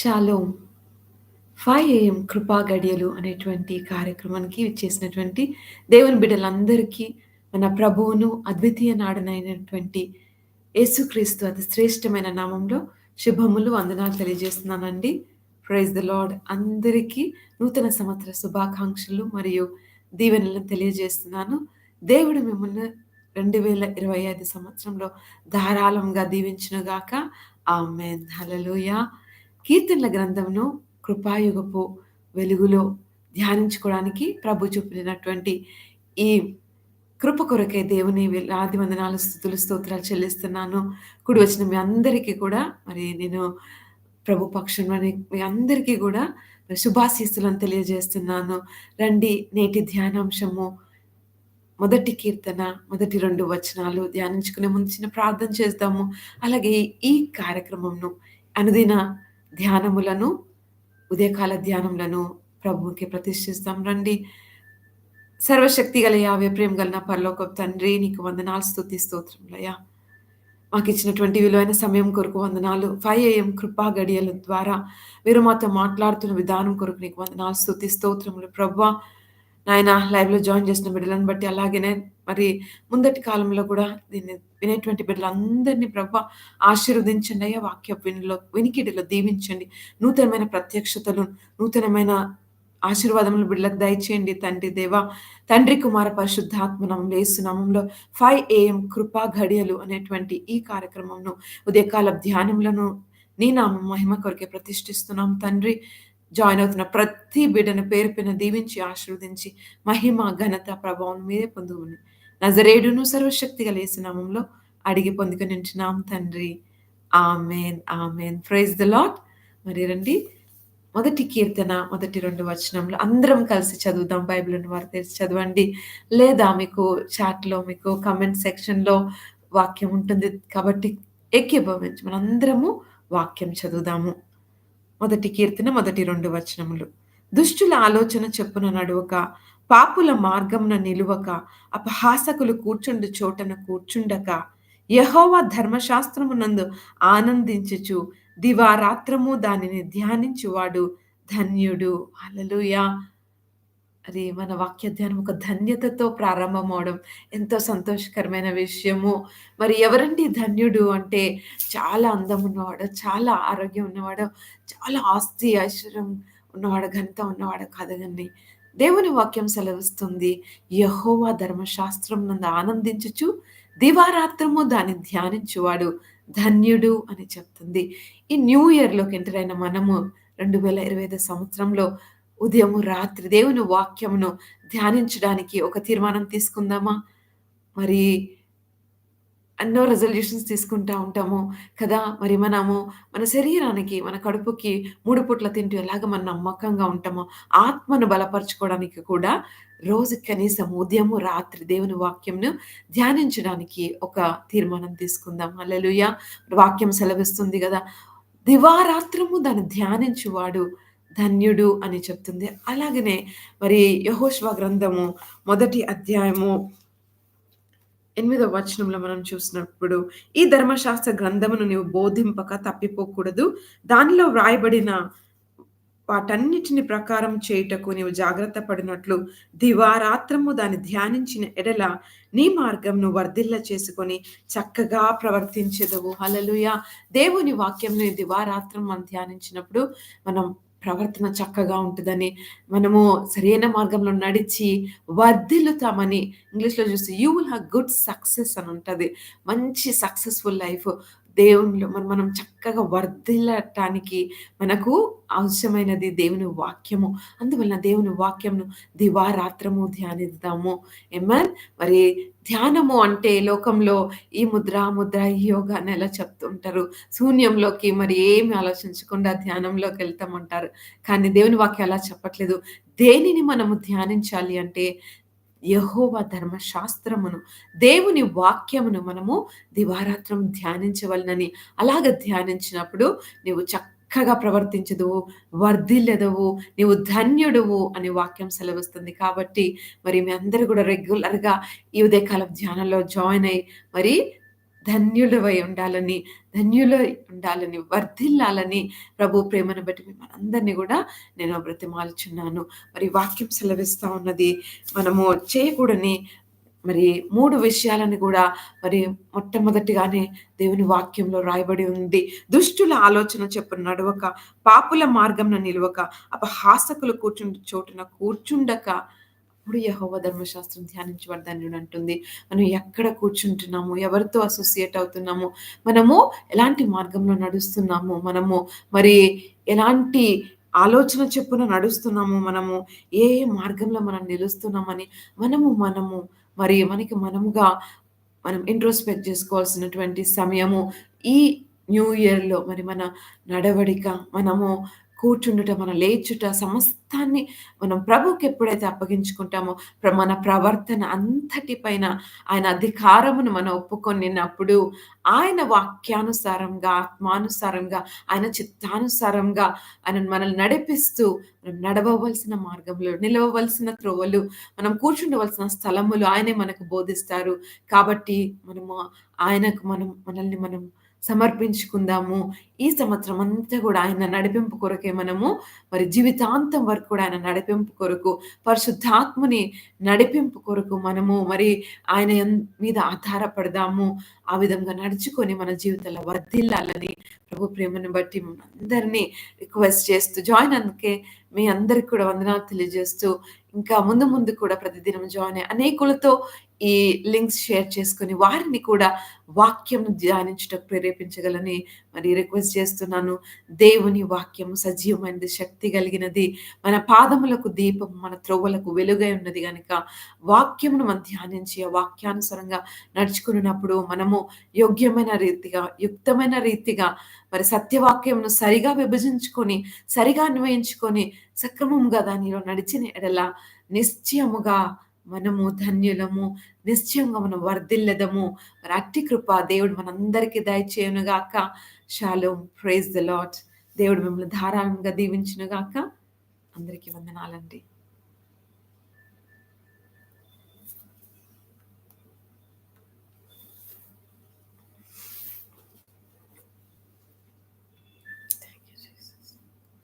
Shalom five AM కృపా గడియలు అనేటువంటి కార్యక్రమానికి చేసినటువంటి దేవుని బిడ్డలందరికీ మన ప్రభువును అద్వితీయ నాడనైనటువంటి యేసుక్రీస్తు అతి శ్రేష్టమైన నామంలో శుభములు వందనాలు తెలియజేస్తున్నానండి. ప్రైజ్ ద లార్డ్ అందరికీ నూతన సంవత్సర శుభాకాంక్షలు మరియు దీవెనలను తెలియజేస్తున్నాను. దేవుడు మిమ్మల్ని రెండు వేల ఇరవై ఐదు సంవత్సరంలో ధారాళంగా దీవించునుగాక. ఆమెన్ హల్లెలూయా కీర్తనల గ్రంథమును కృపాయుగపు వెలుగులో ధ్యానించుకోవడానికి ప్రభు చూపినటువంటి ఈ కృప కొరకే దేవుని ఆది వందనాలు స్థుతులు స్తోత్రాలు చెల్లిస్తున్నాను. కుడి వచ్చిన మీ అందరికీ కూడా మరి నేను ప్రభు పక్షంలోని మీ అందరికీ కూడా శుభాశీస్సులను తెలియజేస్తున్నాను. రండి నేటి ధ్యానాంశము మొదటి కీర్తన మొదటి రెండు వచనాలు ధ్యానించుకునే ముందు చిన్న ప్రార్థన చేస్తాము అలాగే ఈ కార్యక్రమంను అనుదిన ధ్యానములను ఉదయకాల ధ్యానములను ప్రభువుకి ప్రతిష్ఠిస్తాం. రండి. సర్వశక్తి గల యావే ప్రేమ గల నా పరలోక తండ్రి నీకు వందనాలు స్థుతి స్తోత్రములయ్యా. మాకు ఇచ్చినటువంటి విలువైన సమయం కొరకు వందనాలు. ఫైవ్ ఏఎం కృపా గడియల ద్వారా మీరు మాతో మాట్లాడుతున్న విధానం కొరకు నీకు వందనాలు స్థుతి స్తోత్రములు. ప్రభు నాయన లైవ్లో జాయిన్ చేసిన బిడ్డలను బట్టి అలాగనే మరి ముందటి కాలంలో కూడా దీన్ని వినేటువంటి బిడ్డలందరినీ ప్రభ ఆశీర్వదించండి అయ్యా వాక్య వినిలో వినికిడిలో దీవించండి. నూతనమైన ప్రత్యక్షతలు నూతనమైన ఆశీర్వాదములు బిడ్డలకు దయచేయండి తండ్రి దేవా. తండ్రి కుమార పరిశుద్ధాత్మనం లేసునామంలో ఫైవ్ ఏఎం కృపా ఘడియలు అనేటువంటి ఈ కార్యక్రమంను ఉదయకాల ధ్యానములను నీ నామం మహిమ కొరకే ప్రతిష్ఠిస్తున్నాం తండ్రి. జాయిన్ అవుతున్న ప్రతి బిడ్డను పేరు పైన దీవించి ఆశీర్వదించి మహిమ ఘనత ప్రభావం మీదే పొందుకుని నజరేడును సర్వశక్తి కలిసినామంలో అడిగి పొందుకొని ఉంటున్నాం తండ్రి. Amen amen. Praise the lord మరి రండి. మొదటి కీర్తన మొదటి రెండు వచనంలో అందరం కలిసి చదువుదాం. బైబిల్ని వారు తెలిసి చదవండి. లేదా మీకు చాట్లో మీకు కమెంట్ సెక్షన్లో వాక్యం ఉంటుంది కాబట్టి ఏకీభవించి మనందరము వాక్యం చదువుదాము. మొదటి కీర్తన మొదటి రెండు వచనములు. దుష్టుల ఆలోచన చెప్పున నడువక పాపుల మార్గమున నిలువక అపహాసకులు కూర్చుండు చోటన కూర్చుండక యహోవా ధర్మశాస్త్రమునందు ఆనందించుచు దివారాత్రము దానిని ధ్యానించువాడు ధన్యుడు. అలలుయా అది మన వాక్య ధ్యానం ఒక ధన్యతతో ప్రారంభం అవడం ఎంతో సంతోషకరమైన విషయము. మరి ఎవరండి ధన్యుడు అంటే? చాలా అందం ఉన్నవాడు చాలా ఆరోగ్యం ఉన్నవాడు చాలా ఆస్తి ఐశ్వర్యం ఉన్నవాడు ఘనత ఉన్నవాడు కాదగండి. దేవుని వాక్యం సెలవిస్తుంది యహోవా ధర్మశాస్త్రం నందు ఆనందించుచు దివారాత్రము దాన్ని ధ్యానించువాడు ధన్యుడు అని చెప్తుంది. ఈ న్యూ ఇయర్లోకి ఎంటర్ అయిన మనము రెండు వేల ఇరవై ఐదు సంవత్సరంలో ఉదయము రాత్రి దేవుని వాక్యమును ధ్యానించడానికి ఒక తీర్మానం తీసుకుందామా? మరి ఎన్నో రెజల్యూషన్స్ తీసుకుంటా ఉంటాము కదా? మరి మనము మన శరీరానికి మన కడుపుకి మూడు పూట్ల తింటూ ఎలాగ మనం నమ్మకంగా ఉంటామో ఆత్మను బలపరచుకోవడానికి కూడా రోజు కనీసం ఉదయము రాత్రి దేవుని వాక్యంను ధ్యానించడానికి ఒక తీర్మానం తీసుకుందాం. అల్లెలుయ వాక్యం సెలవిస్తుంది కదా? దివారాత్రము దాన్ని ధ్యానించువాడు ధన్యుడు అని చెప్తుంది. అలాగనే మరి యహోష్వా గ్రంథము మొదటి అధ్యాయము ఎనిమిదవ వచనంలో మనం చూసినప్పుడు ఈ ధర్మశాస్త్ర గ్రంథమును నీవు బోధింపక తప్పిపోకూడదు. దానిలో వ్రాయబడిన వాటన్నిటిని ప్రకారం చేయుటకు నీవు జాగ్రత్త పడినట్లు దివారాత్రము దాన్ని ధ్యానించిన ఎడల నీ మార్గంను వర్ధిల్ల చేసుకొని చక్కగా ప్రవర్తించదవు. హలలుయ దేవుని వాక్యంని దివారాత్రం మనం ధ్యానించినప్పుడు మనం ప్రవర్తన చక్కగా ఉంటుందని మనము సరైన మార్గంలో నడిచి వర్ధిల్లుతామని ఇంగ్లీష్లో చూస్తే you will have good success అని ఉంటుంది. మంచి సక్సెస్ఫుల్ లైఫ్ దేవునిలో మనం మనం చక్కగా వర్ధిల్లటానికి మనకు అవసరమైనది దేవుని వాక్యము. అందువలన దేవుని వాక్యంను దివారాత్రము ధ్యానిద్దాము. ఏమన్ మరి ధ్యానము అంటే లోకంలో ఈ ముద్ర ముద్ర ఈ యోగా అని ఎలా చెప్తుంటారు? శూన్యంలోకి మరి ఏమి ఆలోచించకుండా ధ్యానంలోకి వెళ్తామంటారు? కానీ దేవుని వాక్యం అలా చెప్పట్లేదు. దేనిని మనము ధ్యానించాలి అంటే యహోవ ధర్మశాస్త్రమును దేవుని వాక్యమును మనము దివారాత్రం ధ్యానించవలనని. అలాగ ధ్యానించినప్పుడు నీవు చక్కగా ప్రవర్తించదువు వర్ధిల్లెదవు నీవు ధన్యుడువు అని వాక్యం సెలవిస్తుంది. కాబట్టి మరి మీ అందరూ కూడా రెగ్యులర్గా ఈ ఉదయకాలం ధ్యానంలో జాయిన్ అయ్యి మరి ధన్యులవై ఉండాలని, ధన్యులై ఉండాలని, వర్ధిల్లాలని ప్రభు ప్రేమను బట్టి మిమ్మల్ని అందరినీ కూడా నేను బ్రతిమాలుచున్నాను. మరి వాక్యం సెలవిస్తూ ఉన్నది. మనము చేయకూడని మరి మూడు విషయాలను కూడా మరి మొట్టమొదటిగానే దేవుని వాక్యంలో రాయబడి ఉంది. దుష్టుల ఆలోచన చొప్పున నడవక, పాపుల మార్గంన నిలువక, అపహాసకులు కూర్చుండు చోటున కూర్చుండక, అప్పుడు యహోవ ధర్మశాస్త్రం ధ్యానించువాడు అంటుంది మనం ఎక్కడ కూర్చుంటున్నాము? ఎవరితో అసోసియేట్ అవుతున్నాము? మనము ఎలాంటి మార్గంలో నడుస్తున్నాము? మనము మరి ఎలాంటి ఆలోచన చెప్పున నడుస్తున్నాము? మనము ఏ ఏ మార్గంలో మనం నిలుస్తున్నామని మనము మనము మరి మనకి మనముగా మనం ఇంట్రోస్పెక్ట్ చేసుకోవాల్సినటువంటి సమయము ఈ న్యూ ఇయర్‌లో మరి మన నడవడిక, మనము కూర్చుండుట, మన లేచుట సమస్తాన్ని మనం ప్రభుకి ఎప్పుడైతే అప్పగించుకుంటామో మన ప్రవర్తన అంతటి పైన ఆయన అధికారమును మనం ఒప్పుకొనినప్పుడు ఆయన వాక్యానుసారంగా, ఆత్మానుసారంగా, ఆయన చిత్తానుసారంగా ఆయన మనల్ని నడిపిస్తూ మనం నడవవలసిన మార్గంలో, నిలవవలసిన త్రోవలు, మనం కూర్చుండవలసిన స్థలములు ఆయనే మనకు బోధిస్తారు. కాబట్టి మనము ఆయనకు మనం మనల్ని మనం సమర్పించుకుందాము. ఈ సంవత్సరం అంతా కూడా ఆయన నడిపింపు కొరకే మనము మరి జీవితాంతం వరకు కూడా ఆయన నడిపింపు కొరకు, పరిశుద్ధాత్మని నడిపింపు కొరకు మనము మరి ఆయన మీద ఆధారపడదాము. ఆ విధంగా నడుచుకొని మన జీవితంలో వర్ధిల్లాలని ప్రభు ప్రేమను బట్టి అందరినీ రిక్వెస్ట్ చేస్తూ జాయిన్ అందుకే మీ అందరికి కూడా వందనాలు తెలియజేస్తూ ఇంకా ముందు ముందు కూడా ప్రతిదినం జాయిన్ అయ్యి అనేకులతో ఈ లింక్స్ షేర్ చేసుకొని వారిని కూడా వాక్యంను ధ్యానించుటకు ప్రేరేపించగలని మరి రిక్వెస్ట్ చేస్తున్నాను. దేవుని వాక్యం సజీవమైనది, శక్తి కలిగినది. మన పాదములకు దీపం, మన త్రోవలకు వెలుగై ఉన్నది కనుక వాక్యమును మనం ధ్యానించి ఆ వాక్యానుసారంగా నడుచుకున్నప్పుడు మనము యోగ్యమైన రీతిగా, యుక్తమైన రీతిగా మరి సత్యవాక్యమును సరిగా విభజించుకొని, సరిగా అన్వయించుకొని, సక్రమముగా దానిలో నడిచిన ఎడల నిశ్చయముగా మనము ధన్యులము. నిశ్చయంగా మనం వర్ధిల్లదము మరి అట్టి కృప దేవుడు మనందరికీ దయచేయనుగాక షాలోమ్. ప్రైజ్ ద లాట్ దేవుడు మిమ్మల్ని ధారాళంగా దీవించునుగాక అందరికీ వందనాలండి.